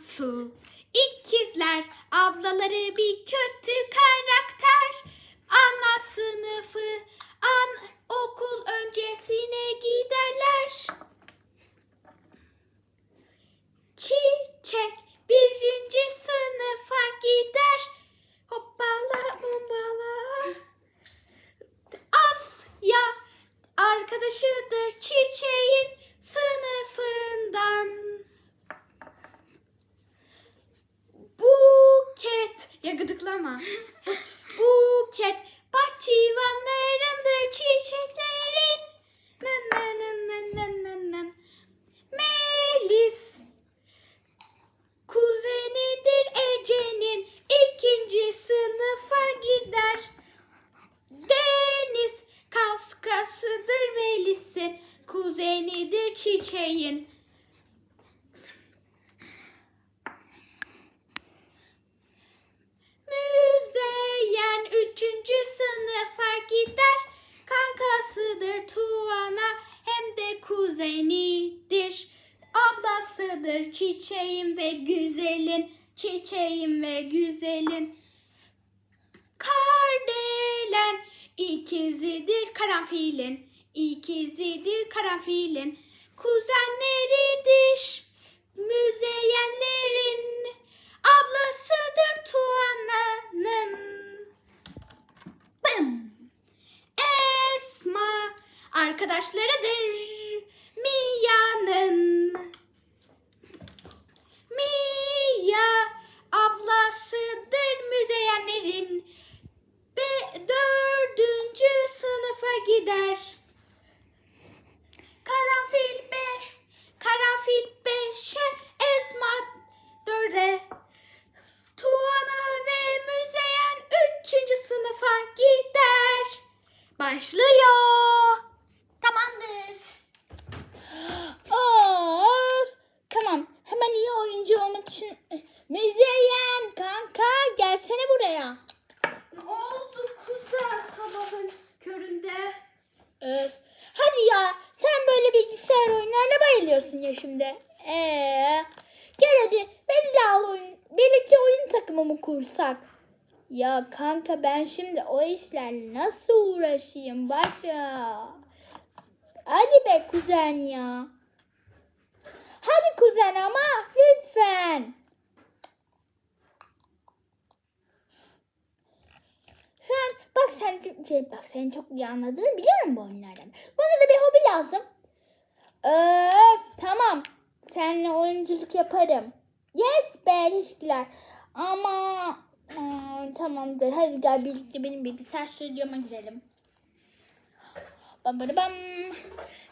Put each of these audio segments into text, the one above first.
Cansu. İkizler, ablaları bir kötü karakter. Ana sınıfı, an okul öncesine giderler. Çiçek birinci sınıfa gider. Hoppala bombala. Asya arkadaşıdır çiçeğin sınıfından. Buket ya gıdıklama. Buket bahçıvanlarındır çiçeklerin. Nan nan nan nan nan nan. Melis kuzenidir Ece'nin ikinci sınıfa gider. Deniz kaskasıdır Melis'in kuzenidir çiçeğin. Müzeyyen üçüncü sınıfa gider. Kankasıdır Tuana hem de kuzenidir. Ablasıdır çiçeğin ve güzelin. Çiçeğin ve güzelin. Kardelen ikizidir karanfilin. İkizidir karanfilin. Kuzenleridir müzeyyenlerin. Ablasıdır Tuana'nın. Esma arkadaşlarıdır Mia'nın. Mia ablasıdır müzeyyenlerin. Be dördüncü sınıfa gider. Başlıyor. Tamamdır. Of! Tamam. Hemen iyi oyuncu olmak için Müzeyyen kanka gelsene buraya. Ne oldu kuzen sabahın köründe? Öf. Hadi ya sen böyle bilgisayar oyunlarına bayılıyorsun ya şimdi. Ee, gel hadi beni de al oyun, birlikte oyun takımı mı kursak? Ya kanka ben şimdi o işlerle nasıl uğraşayım başa? Hadi be kuzen ya. Hadi kuzen ama lütfen. Şu an bak sen şey, bak sen çok iyi anladığını biliyorum bu oyunlardan. Bana da bir hobi lazım. Öf tamam. Seninle oyunculuk yaparım. Yes be teşekkürler. Ama tamamdır. Hadi gel birlikte benim bilgisayar stüdyoma girelim. Bam bam bam.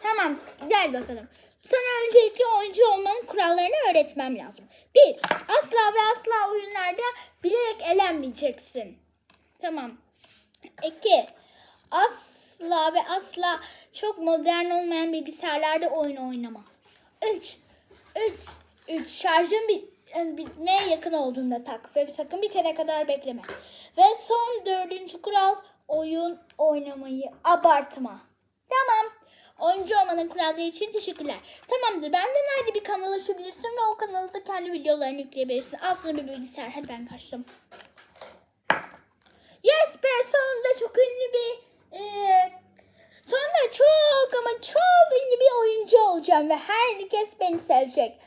Tamam gel bakalım. Sana öncelikle oyuncu olmanın kurallarını öğretmem lazım. Bir, asla ve asla oyunlarda bilerek elenmeyeceksin. Tamam. İki, asla ve asla çok modern olmayan bilgisayarlarda oyun oynama. Üç, üç, üç şarjın bit bitmeye yakın olduğunda tak ve sakın bitene kadar bekleme. Ve son dördüncü kural oyun oynamayı abartma. Tamam. Oyuncu olmanın kuralları için teşekkürler. Tamamdır. Benden ayrı bir kanal açabilirsin ve o kanalda kendi videolarını yükleyebilirsin. Aslında bir bilgisayar. Hadi ben kaçtım. Yes be sonunda çok ünlü bir eee sonunda çok ama çok ünlü bir oyuncu olacağım ve herkes beni sevecek.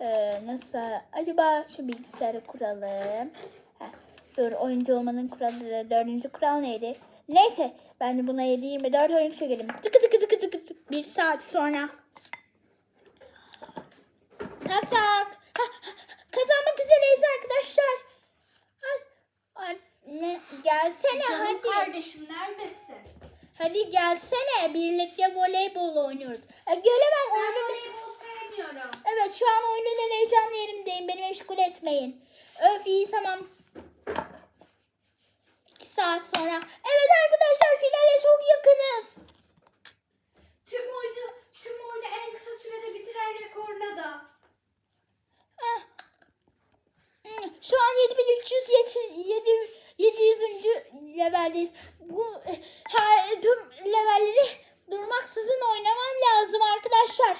Ee, nasıl? Acaba şu bilgisayarı kuralım. Heh, dur oyuncu olmanın kuralları. Dördüncü kural neydi? Neyse ben de buna 7-24 oyun çekelim. Tıkı tıkı tıkı tıkı tıkı. Bir saat sonra. Tak tak. Ha, ha, kazanmak üzereyiz arkadaşlar. Ay, Anne gelsene Canım hadi. kardeşim neredesin? Hadi gelsene birlikte voleybol oynuyoruz. E, gelemem Ben oyunu. voleybol sevmiyorum. Evet şu an oyunun en heyecanlı yerimdeyim. Beni meşgul etmeyin. Öf iyi tamam. İki saat sonra. Evet arkadaşlar finale çok yakınız. Tüm oyunu, tüm oyunu en kısa sürede bitiren rekoruna da. Ah. Hmm, Şu an 7307 700. leveldeyiz. Bu her tüm levelleri durmaksızın oynamam lazım arkadaşlar.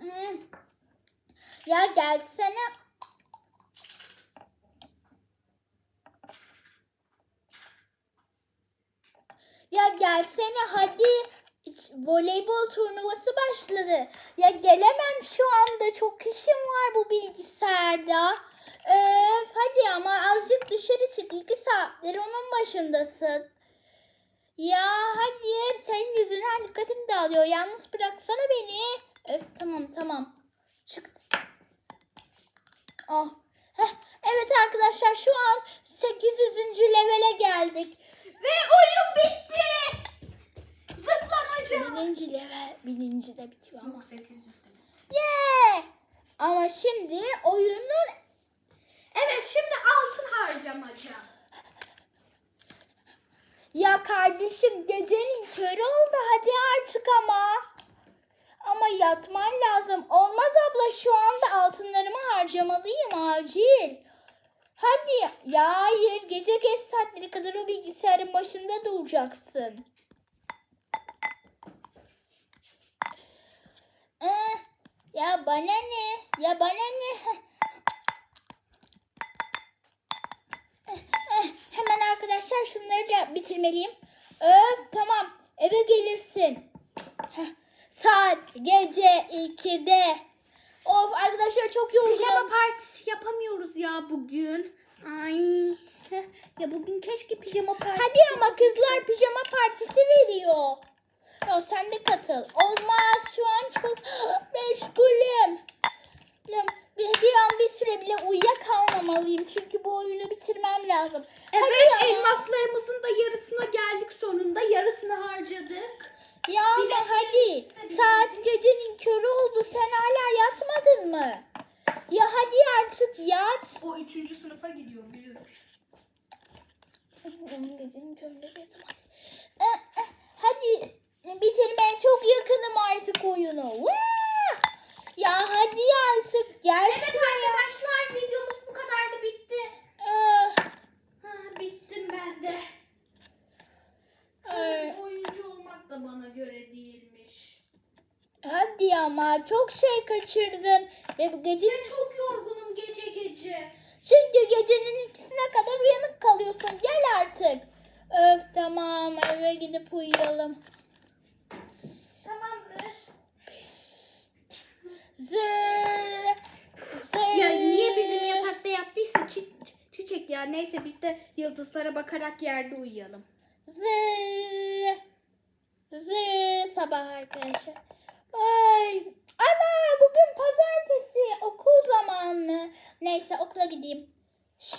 Hmm. Ya gelsene. Ya gelsene hadi. Voleybol turnuvası başladı. Ya gelemem şu anda. Çok işim var bu bilgisayarda. Öf, hadi ama azıcık dışarı çık. İki saattir onun başındasın. Ya hadi senin yüzünden dikkatim dağılıyor. Yalnız bıraksana beni. Öf, tamam tamam. Çık. Ah. Heh, evet arkadaşlar şu an 800. levele geldik. Ve oyun bitti. Zıplamaca. Birinci level, birinci de bitiyor ama. Yok 800 demek. Yeah! Ama şimdi oyunun Evet şimdi altın harcamaca. ya kardeşim gecenin körü oldu hadi artık ama. Ama yatman lazım. Olmaz abla şu anda altınlarımı harcamalıyım acil. Hadi ya hayır gece geç saatleri kadar o bilgisayarın başında duracaksın. Eh, ya bana ne? Ya bana ne? Hemen arkadaşlar şunları da bitirmeliyim. Öf tamam eve gelirsin. Heh, Saat gece 2'de. Of arkadaşlar çok yoruldum. Pijama partisi yapamıyoruz ya bugün. Ay. Ya bugün keşke pijama partisi. Hadi ama kızlar pijama partisi veriyor. Ya sen de katıl. Olmaz şu an çok meşgulüm. Bir, bir an bir süre bile uyuyakalmamalıyım. Çünkü bu oyunu bitirmem lazım. Evet Hadi elmaslarımızın da yarısına geldik sonunda. Yarısını harcadık. Ya ama hadi. Saat gecenin körü oldu. Sen hala yatmadın mı? Ya hadi artık yat. O üçüncü sınıfa gidiyor biliyorum. Onun gecenin köründe yatamaz. Eh, eh, Hadi bitirmeye çok yakınım artık oyunu. Vaa! Ya hadi artık gel Evet şuraya. arkadaşlar videomuz bu kadardı bitti. Ah, Ha, bittim ben de. Ay. Sanırım oyuncu olmak da bana göre değilmiş. hadi ama çok şey kaçırdın. Ve bu gece Ben çok yorgunum gece gece. çünkü gecenin ikisine kadar uyanık kalıyorsun. Gel artık. Öf tamam eve gidip uyuyalım. Tamamdır. Zır. Zır. Ya niye bizim yatakta yaptıysa çi- çiçek ya. Neyse biz de yıldızlara bakarak yerde uyuyalım. Zır. Zır sabah arkadaşlar. Ay. Pazartesi okul zamanı. Neyse okula gideyim. Şş,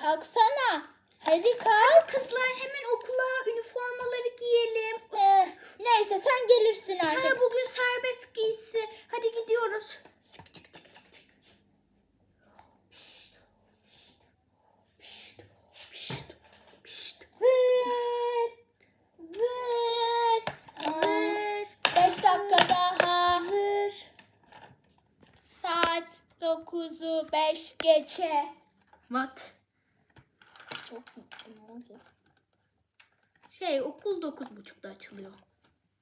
kalksana. Hadi kalk. Kızlar hemen okula üniformaları giyelim. Eh, neyse sen gelirsin Ha, artık. bugün serbest giysi. Hadi gidiyoruz. Çık, çık, çık, çık, çık. Pişt, pişt, pişt, Zır. Zır. Aa, Zır, Beş dakika daha. zır. Saat dokuzu beş geçe. What? Şey okul 9.30'da açılıyor.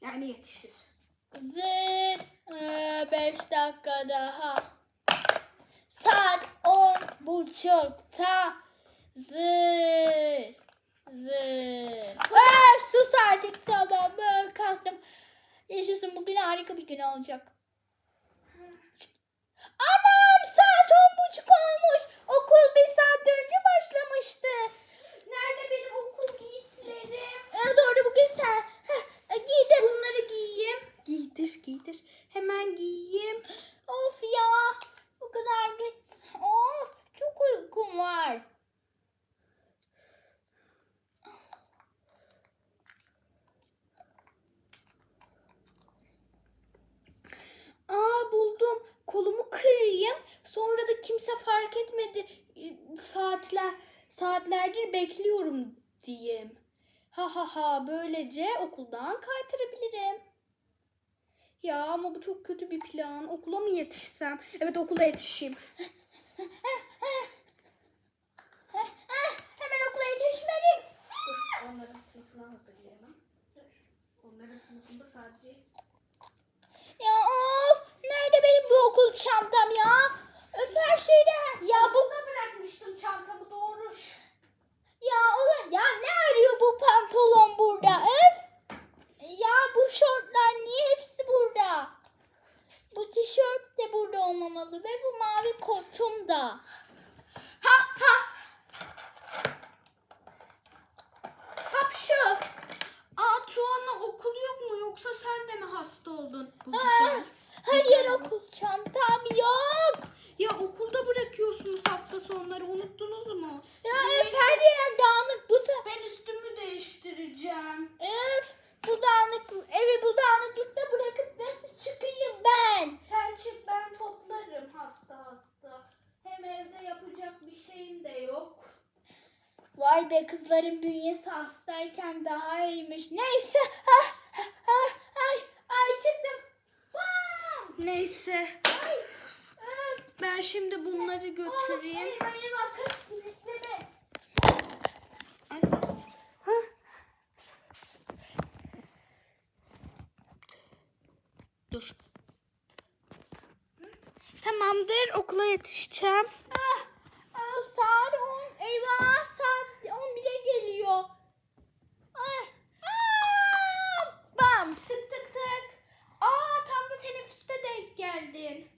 Yani yetişir. Zır. Ee, beş dakika daha. Saat on buçukta. Zır. Zır. Öf, sus artık tamam. Ben kalktım. Yaşasın bugün harika bir gün olacak. Anam saat on buçuk olmuş. Okul bir saat önce başlamıştı. Nerede benim okul giysilerim? Ee, doğru bugün sen. daha böylece okuldan kaytarabilirim. Ya ama bu çok kötü bir plan. Okula mı yetişsem? Evet okula yetişeyim. Hemen okula yetişmeliyim. Dur, onların sınıfına hazırlayalım. Onların sınıfında sadece... Ya of! Nerede benim bu okul çantam ya? Öf her şeyde. Ya bu... bırakmıştım çantamı doğru. Ya olur. Ya ne arıyor bu pa? Kızların bünyesi hastayken daha iyiymiş. Neyse. Ah, ah, ah, ay, ay çıktım. Neyse Ay, ben şimdi bunları götüreyim. hayır, hayır. Ay. Dur. Tamamdır okula yetişeceğim. Ah, ah, saat 10. Eyvah saat 11'e geliyor. Ay. Ah, bam. Tık tık tık. Aa tam da teneffüste denk geldin.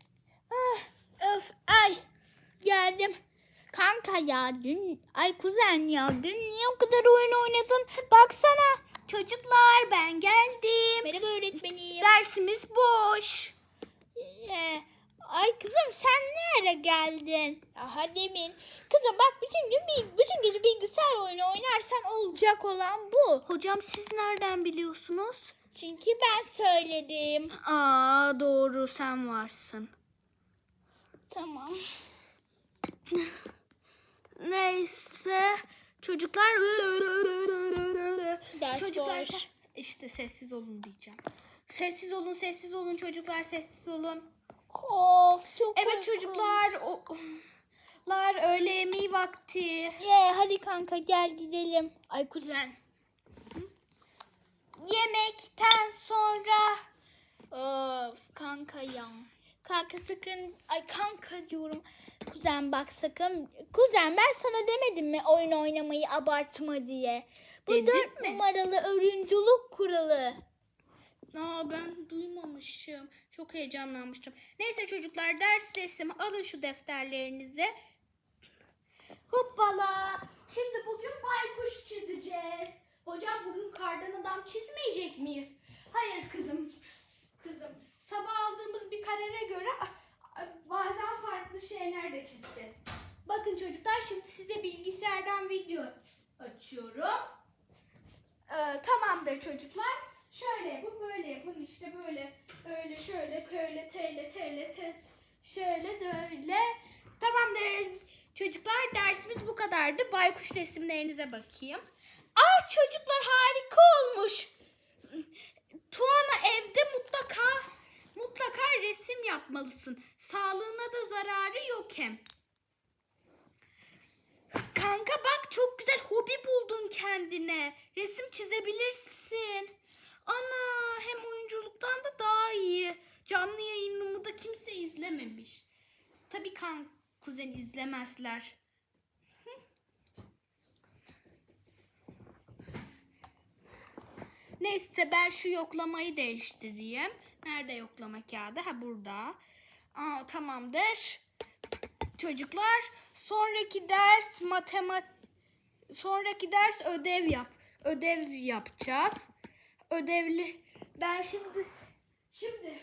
Ah, öf ay. Geldim. Kanka ya dün ay kuzen ya dün niye o kadar oyun oynadın? Baksana. Çocuklar ben geldim. Merhaba öğretmenim. Dersimiz boş. Ee, ay kızım sen nereye geldin? Aha demin. Kızım bak bütün gün bütün gece bilgisayar oyunu oynarsan olacak olan bu. Hocam siz nereden biliyorsunuz? Çünkü ben söyledim. Aa doğru sen varsın. Tamam. Neyse çocuklar Ders çocuklar boş. işte sessiz olun diyeceğim. Sessiz olun sessiz olun çocuklar sessiz olun. Of çok Evet uykum. çocuklar o lar öğle yemeği vakti. Ye hadi kanka gel gidelim. Ay kuzen. Yemekten sonra Of kanka ya. Kanka sakın ay kanka diyorum. Kuzen bak sakın. Kuzen ben sana demedim mi oyun oynamayı abartma diye. Bu Dedim dört mi? numaralı oyunculuk kuralı. Aa ben duymamışım. Çok heyecanlanmıştım. Neyse çocuklar ders teslim alın şu defterlerinizi. Hoppala. Şimdi bugün baykuş çizeceğiz. Hocam bugün kardan adam çizmeyecek miyiz? Hayır kızım. Kızım. Sabah aldığımız bir karara göre bazen farklı şeyler de çizeceğiz. Bakın çocuklar şimdi size bilgisayardan video açıyorum. Ee, tamamdır çocuklar. Şöyle yapın, böyle yapın, işte böyle, öyle, şöyle, köyle, teyle, teyle, te, şöyle, böyle. Tamamdır. Çocuklar dersimiz bu kadardı. Baykuş resimlerinize bakayım. Aa çocuklar harika olmuş. Tuana evde mutlaka mutlaka resim yapmalısın. Sağlığına da zararı yok hem. Kanka bak çok güzel hobi buldun kendine. Resim çizebilirsin. Ana hem oyunculuktan da daha iyi. Canlı yayınımı da kimse izlememiş. Tabii kan kuzen izlemezler. Neyse ben şu yoklamayı değiştireyim. Nerede yoklama kağıdı? Ha burada. Aa, tamamdır. Çocuklar sonraki ders matematik sonraki ders ödev yap. Ödev yapacağız. Ödevli ben şimdi şimdi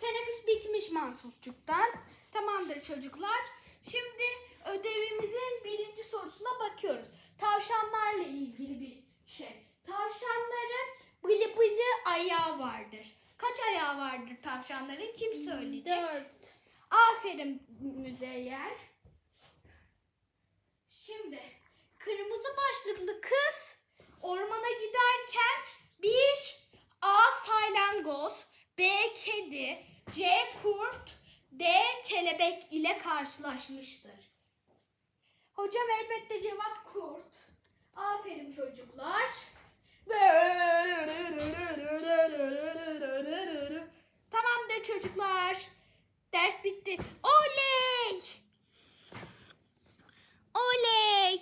teneffüs bitmiş Mansusçuk'tan. Tamamdır çocuklar. Şimdi ödevimizin birinci sorusuna bakıyoruz. Tavşanlarla ilgili bir şey. Tavşanların bılı bılı ayağı vardır. Kaç ayağı vardır tavşanların? Kim söyleyecek? Dört. Aferin Müzeyyer. Şimdi kırmızı başlıklı kız ormana giderken bir A salyangoz, B kedi, C kurt, D kelebek ile karşılaşmıştır. Hocam elbette cevap kurt. Aferin çocuklar. Tamamdır çocuklar. Ders bitti. Oley! Oley!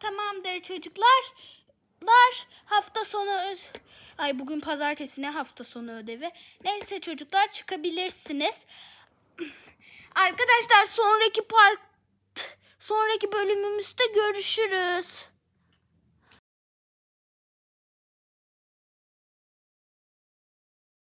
Tamamdır çocuklar. Lar hafta sonu Ay bugün pazartesi ne hafta sonu ödevi. Neyse çocuklar çıkabilirsiniz. Arkadaşlar sonraki part sonraki bölümümüzde görüşürüz.